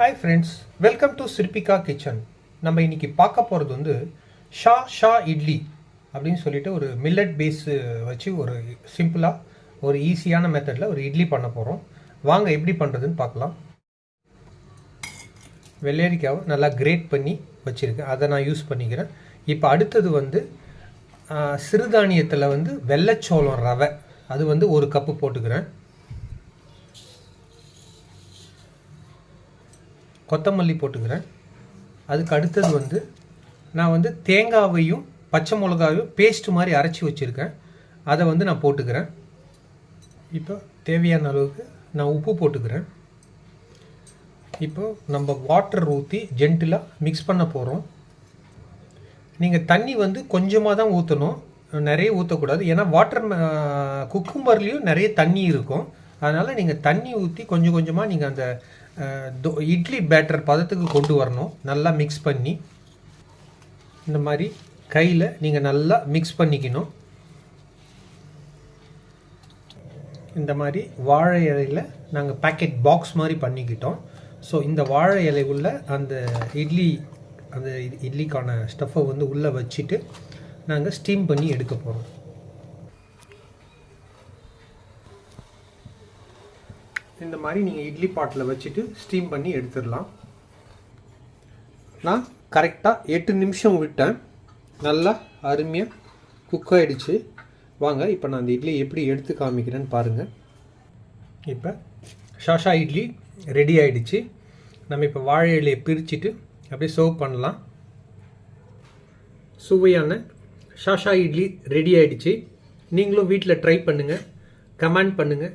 Hi friends welcome to Sirpika kitchen நம்ம இன்றைக்கி பார்க்க போகிறது வந்து ஷா ஷா இட்லி அப்படின்னு சொல்லிட்டு ஒரு மில்லட் பேஸ் வச்சு ஒரு சிம்பிளாக ஒரு ஈஸியான மெத்தடில் ஒரு இட்லி பண்ண போகிறோம் வாங்க எப்படி பண்ணுறதுன்னு பார்க்கலாம். வெள்ளரிக்காவை நல்லா கிரேட் பண்ணி வச்சுருக்கேன். அதை நான் யூஸ் பண்ணிக்கிறேன். இப்போ அடுத்தது வந்து சிறுதானியத்தில் வந்து வெள்ளைச்சோளம் ரவை. அது வந்து ஒரு கப்பு போட்டுக்கிறேன். கொத்தமல்லி போட்டுக்கிறேன். அதுக்கு அடுத்தது வந்து நான் வந்து தேங்காவையும் பச்சை மிளகாவையும் பேஸ்ட்டு மாதிரி அரைச்சி வச்சுருக்கேன். அதை வந்து நான் போட்டுக்கிறேன். இப்போ தேவையான அளவுக்கு நான் உப்பு போட்டுக்கிறேன். இப்போ நம்ம வாட்டர் ஊற்றி ஜென்டிலாக மிக்ஸ் பண்ண போகிறோம் நீங்கள் தண்ணி வந்து கொஞ்சமாக தான் ஊற்றணும் நிறைய ஊற்றக்கூடாது ஏன்னா வாட்டர் குக்கும்பர்லேயும் நிறைய தண்ணி இருக்கும். அதனால் நீங்கள் தண்ணி ஊற்றி கொஞ்சம் கொஞ்சமாக நீங்கள் அந்த இட்லி பேட்டர் பதத்துக்கு கொண்டு வரணும். நல்லா மிக்ஸ் பண்ணி. இந்த மாதிரி கையில் நீங்கள் நல்லா மிக்ஸ் பண்ணிக்கணும். இந்த மாதிரி வாழை இலையில் நாங்கள் பேக்கெட் பாக்ஸ் மாதிரி பண்ணிக்கிட்டோம். ஸோ இந்த வாழை இலை உள்ள அந்த இட்லி அந்த இட்லிக்கான ஸ்டஃப்பை வந்து உள்ளே வச்சுட்டு நாங்கள் ஸ்டீம் பண்ணி எடுக்க போகிறோம் இந்த மாதிரி நீங்கள் இட்லி பாட்டில் வச்சுட்டு ஸ்டீம் பண்ணி எடுத்துடலாம். நான் கரெக்டாக எட்டு நிமிஷம் விட்டேன். நல்லா அருமையாக குக் ஆகிடுச்சு வாங்க இப்போ நான் அந்த இட்லி எப்படி எடுத்து காமிக்கிறேன்னு பாருங்கள் இப்போ ஷாஷா இட்லி ரெடி ஆகிடுச்சு நம்ம இப்போ வாழை இலையை பிரிச்சுட்டு அப்படியே சர்வ் பண்ணலாம். சுவையான ஷாஷா இட்லி ரெடி ஆகிடுச்சு நீங்களும் வீட்டில் ட்ரை பண்ணுங்கள் கமெண்ட் பண்ணுங்கள்